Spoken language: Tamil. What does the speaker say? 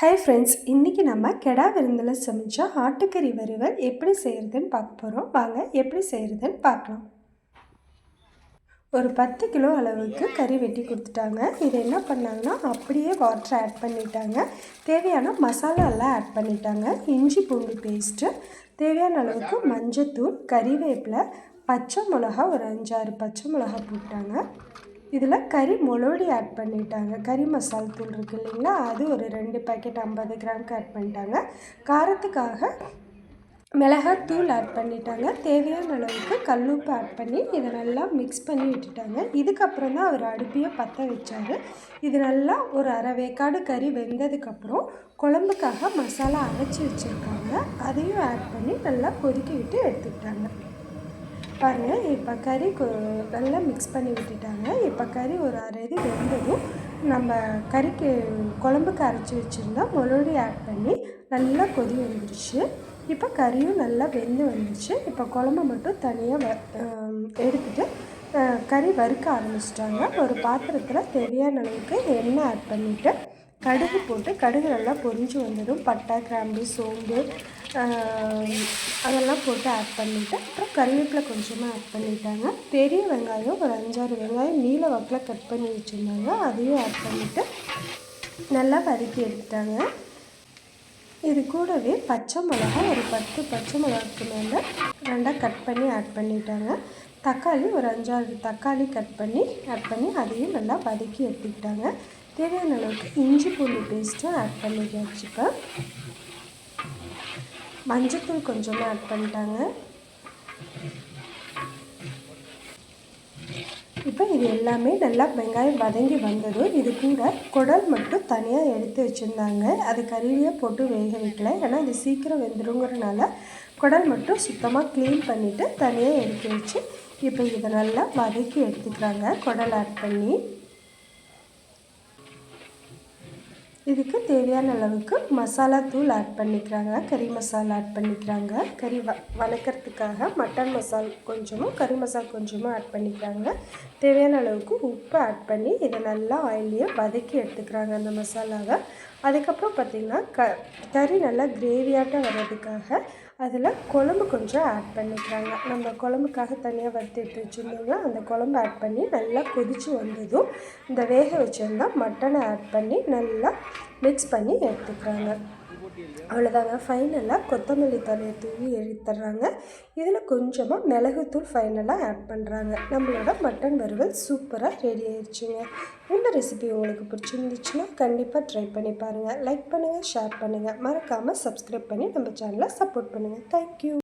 ஹாய் ஃப்ரெண்ட்ஸ் இன்றைக்கி நம்ம கெடா விருந்தில் சமைச்ச ஆட்டுக்கறி வறுவல் எப்படி செய்கிறதுன்னு பார்க்க போகிறோம் வாங்க எப்படி செய்கிறதுன்னு பார்க்கலாம். ஒரு பத்து கிலோ அளவுக்கு கறி வெட்டி கொடுத்துட்டாங்க. இது என்ன பண்ணாங்கன்னா அப்படியே வாட்டர் ஆட் பண்ணிட்டாங்க. தேவையான மசாலா எல்லாம் ஆட் பண்ணிட்டாங்க. இஞ்சி பூண்டு பேஸ்ட்டு தேவையான அளவுக்கு மஞ்சத்தூள் கறிவேப்பிலை பச்சை மிளகா ஒரு அஞ்சாறு பச்சை மிளகா போட்டாங்க. இதில் கறி மொளோடி ஆட் பண்ணிட்டாங்க. கறி மசால் தூள் இருக்குது இல்லைங்களா? அது ஒரு ரெண்டு பேக்கெட் ஐம்பது கிராம்க்கு ஆட் பண்ணிட்டாங்க. காரத்துக்காக மிளகாத்தூள் ஆட் பண்ணிட்டாங்க. தேவையான அளவுக்கு கல்லுப்பு ஆட் பண்ணி இதை நல்லா மிக்ஸ் பண்ணி விட்டுட்டாங்க. இதுக்கப்புறம் தான் அவர் அடுப்பையை பற்ற வச்சார். இது நல்லா ஒரு அரை வேக்காடு கறி வெந்ததுக்கப்புறம் குழம்புக்காக மசாலா அரைச்சி வச்சுருக்காங்க. அதையும் ஆட் பண்ணி நல்லா கொதிக்க விட்டு எடுத்துக்கிட்டாங்க. பாருங்கள் இப்போ கறி நல்லா மிக்ஸ் பண்ணி விட்டுட்டாங்க. இப்போ கறி ஒரு அரை இது வெந்ததும் நம்ம கறிக்கு குழம்புக்கு அரைச்சி வச்சுருந்தோம் மொழி ஆட் பண்ணி நல்லா கொதி வந்துடுச்சு இப்போ கறியும் நல்லா வெந்து வந்துடுச்சு இப்போ குழம்பு மட்டும் தனியாக வ எடுத்துகிட்டு கறி வறுக்க ஆரம்பிச்சிட்டாங்க. ஒரு பாத்திரத்தில் தேவையான அளவுக்கு எண்ணெய் ஆட் பண்ணிவிட்டு கடுகு போட்டு கடுகு நல்லா பொரிஞ்சு வந்ததும் பட்டை கிராம்பு சோம்பு அதெல்லாம் போட்டு ஆட் பண்ணிவிட்டு அப்புறம் கருவேப்பிலை கொஞ்சமாக ஆட் பண்ணிட்டாங்க. பெரிய வெங்காயம் ஒரு அஞ்சாறு வெங்காயம் நீல வாக்கில் கட் பண்ணி வச்சுருந்தாங்க. அதையும் ஆட் பண்ணிவிட்டு நல்லா வதக்கி எடுத்துட்டாங்க. இது கூடவே பச்சை மிளகா ஒரு பத்து பச்சை மிளகாக்கு மேலே ரெண்டாக கட் பண்ணி ஆட் பண்ணிட்டாங்க. தக்காளி ஒரு அஞ்சாறு தக்காளி கட் பண்ணி ஆட் பண்ணி அதையும் நல்லா வதக்கி எடுத்துக்கிட்டாங்க. தேவையான அளவுக்கு இஞ்சி பூண்டு பேஸ்ட்டும் ஆட் பண்ணியாச்சு இப்போ மஞ்சத்தூள் கொஞ்சமாக ஆட் பண்ணிட்டாங்க. இப்போ இது எல்லாமே நல்லா வெங்காயம் வதங்கி வந்ததும் இது கூட குடல் மட்டும் தனியாக எடுத்து வச்சுருந்தாங்க. அது கருவியாக போட்டு வேக வைக்கல. ஏன்னா இது சீக்கிரம் வெந்துருங்கிறனால குடல் மட்டும் சுத்தமாக க்ளீன் பண்ணிவிட்டு தனியாக எடுத்து வச்சு இப்போ இதை நல்லா வதக்கி எடுத்துக்கிறாங்க. குடல் ஆட் பண்ணி. இதுக்கு தேவையான அளவுக்கு மசாலா தூள் ஆட் பண்ணிக்கிறாங்க. கறி மசாலா ஆட் பண்ணிக்கிறாங்க. கறி வ வணக்கிறதுக்காக மட்டன் மசால் கொஞ்சமும் கறி மசால் கொஞ்சமும் ஆட் பண்ணிக்கிறாங்க. தேவையான அளவுக்கு உப்பு ஆட் பண்ணி இதை நல்லா ஆயிலையே வதக்கி எடுத்துக்கிறாங்க அந்த மசாலாவை. அதுக்கப்புறம் பார்த்திங்கன்னா க கறி நல்லா கிரேவியாட்டம் வர்றதுக்காக அதில் குழம்பு கொஞ்சம் ஆட் பண்ணிக்கிறாங்க. நம்ம குழம்புக்காக தனியாக வறுத்திட்டு வச்சுருந்தோம்னா அந்த குழம்பு ஆட் பண்ணி நல்லா கொதித்து வந்ததும் இந்த வேக வச்சுருந்தா மட்டனை ஆட் பண்ணி நல்லா மிக்ஸ் பண்ணி எடுத்துக்கிறாங்க. அவ்வளோதாங்க ஃபைனலாக கொத்தமல்லி தலையை தூவி எழுத்துறாங்க இதில் கொஞ்சமாக மிளகுத்தூள் ஃபைனலாக ஆட் பண்ணுறாங்க நம்மளோட மட்டன் வறுவல் சூப்பராக ரெடி ஆயிடுச்சுங்க இந்த ரெசிபி உங்களுக்கு பிடிச்சிருந்துச்சுன்னா கண்டிப்பாக ட்ரை பண்ணி பாருங்கள் லைக் பண்ணுங்கள் ஷேர் பண்ணுங்கள் மறக்காமல் சப்ஸ்கிரைப் பண்ணி நம்ம சேனலை சப்போர்ட் பண்ணுங்கள் தேங்க்யூ